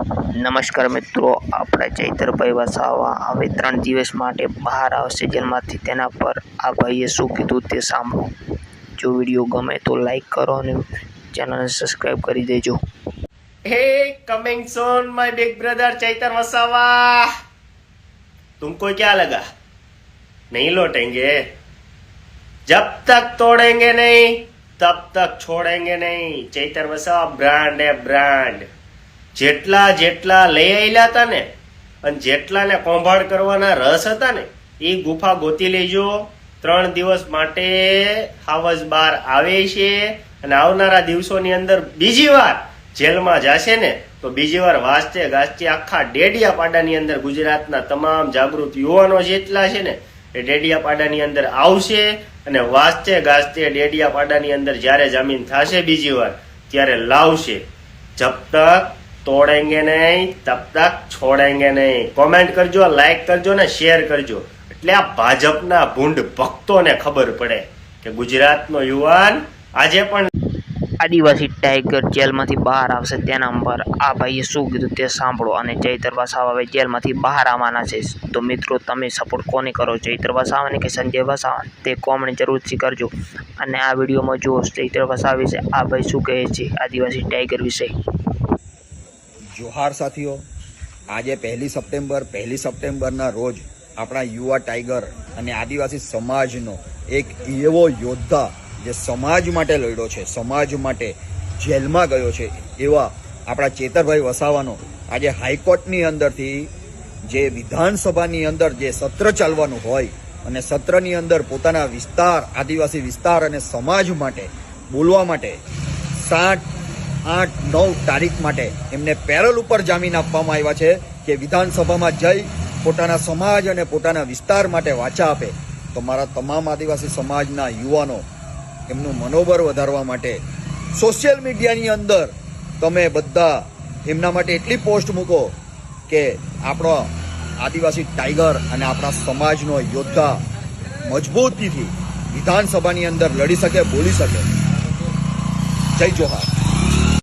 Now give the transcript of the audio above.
નમસ્કાર મિત્રો, આપણે ચૈતરભાઈ વસાવા હવે ત્રણ દિવસ માટે બહાર આવશે જેલમાંથી તેના પર આ ભાઈએ શું કીધું તે સાંભળો. જો વીડિયો ગમે તો લાઈક કરો અને ચેનલને સબસ્ક્રાઈબ કરી દેજો. Hey, coming soon, my big brother Chaitar Vasava. તુમકો ક્યા લગા? નહીં લોટેંગે. જબ તક તોડેંગે નહીં, તબ તક છોડેંગે નહીં. ચૈતર વસાવા બ્રાન્ડ હે બ્રાન્ડ જેટલા જેટલા લઈ આવેલા હતા ને, અને જેટલાને કોંભાળ કરવાના રસ હતા ને, એ ગુફા ગોતી લેજો. ત્રણ દિવસ માટે હાવસ બાર આવે છે અને આવનારા દિવસોની અંદર બીજી વાર જેલમાં જશે ને, તો બીજી વાર વાંચતે ગાજતે આખા ડેડિયા પાડાની અંદર ગુજરાતના તમામ જાગૃત યુવાનો જેટલા છે ને, એ ડેડિયા પાડાની અંદર આવશે અને વાંચતે ગાજતે ડેડિયા પાડાની અંદર જ્યારે જામીન થશે બીજી વાર, ત્યારે લાવશે. જબ તક તોડેંગે નહીં તબ તક છોડેંગે નહીં. કોમેન્ટ કરજો લાઈક કરજો ને શેર કરજો. એટલે આ ભાજપના ભૂંડ ભક્તોને ખબર પડે કે ગુજરાતનો યુવાન આજે પણ આદિવાસી ટાઈગર જેલમાંથી બહાર આવશે તેના પર. આ ભાઈએ શું કીધું તે સાંભળો અને ચૈતર વસાવા જેલમાંથી બહાર આવવાના છે. તો મિત્રો, તમે સપોર્ટ કોને કરો? ચૈતર વસાવાને કે સંજય વસાવા? તે કોમેન્ટ જરૂરથી કરજો. અને આ વિડીયોમાં જુઓ ચૈતર વસાવા વિશે. આ ભાઈ શું કહે છે આદિવાસી ટાઈગર વિશે? જોહાર સાથીઓ, આજે પહેલી સપ્ટેમ્બર, પહેલી સપ્ટેમ્બરના રોજ આપણા યુવા ટાઈગર અને આદિવાસી સમાજનો એક એવો યોદ્ધા જે સમાજ માટે લડ્યો છે, સમાજ માટે જેલમાં ગયો છે, એવા આપણા ચેતરભાઈ વસાવાનો આજે હાઈકોર્ટની અંદરથી જે વિધાનસભાની અંદર જે સત્ર ચાલવાનું હોય અને સત્રની અંદર પોતાના વિસ્તાર, આદિવાસી વિસ્તાર અને સમાજ માટે બોલવા માટે સાત આઠ, નવ તારીખ માટે એમને પેરલ ઉપર જામીન આપવામાં આવ્યા છે કે વિધાનસભામાં જઈ પોતાના સમાજ અને પોતાના વિસ્તાર માટે વાચા આપે. તો મારા તમામ આદિવાસી સમાજના યુવાનો એમનું મનોબળ વધારવા માટે સોશિયલ મીડિયાની અંદર તમે બધા એમના માટે એટલી પોસ્ટ મૂકો કે આપણો આદિવાસી ટાઈગર અને આપણા સમાજનો યોદ્ધા મજબૂતીથી વિધાનસભાની અંદર લડી શકે, બોલી શકે. જય જોહાર.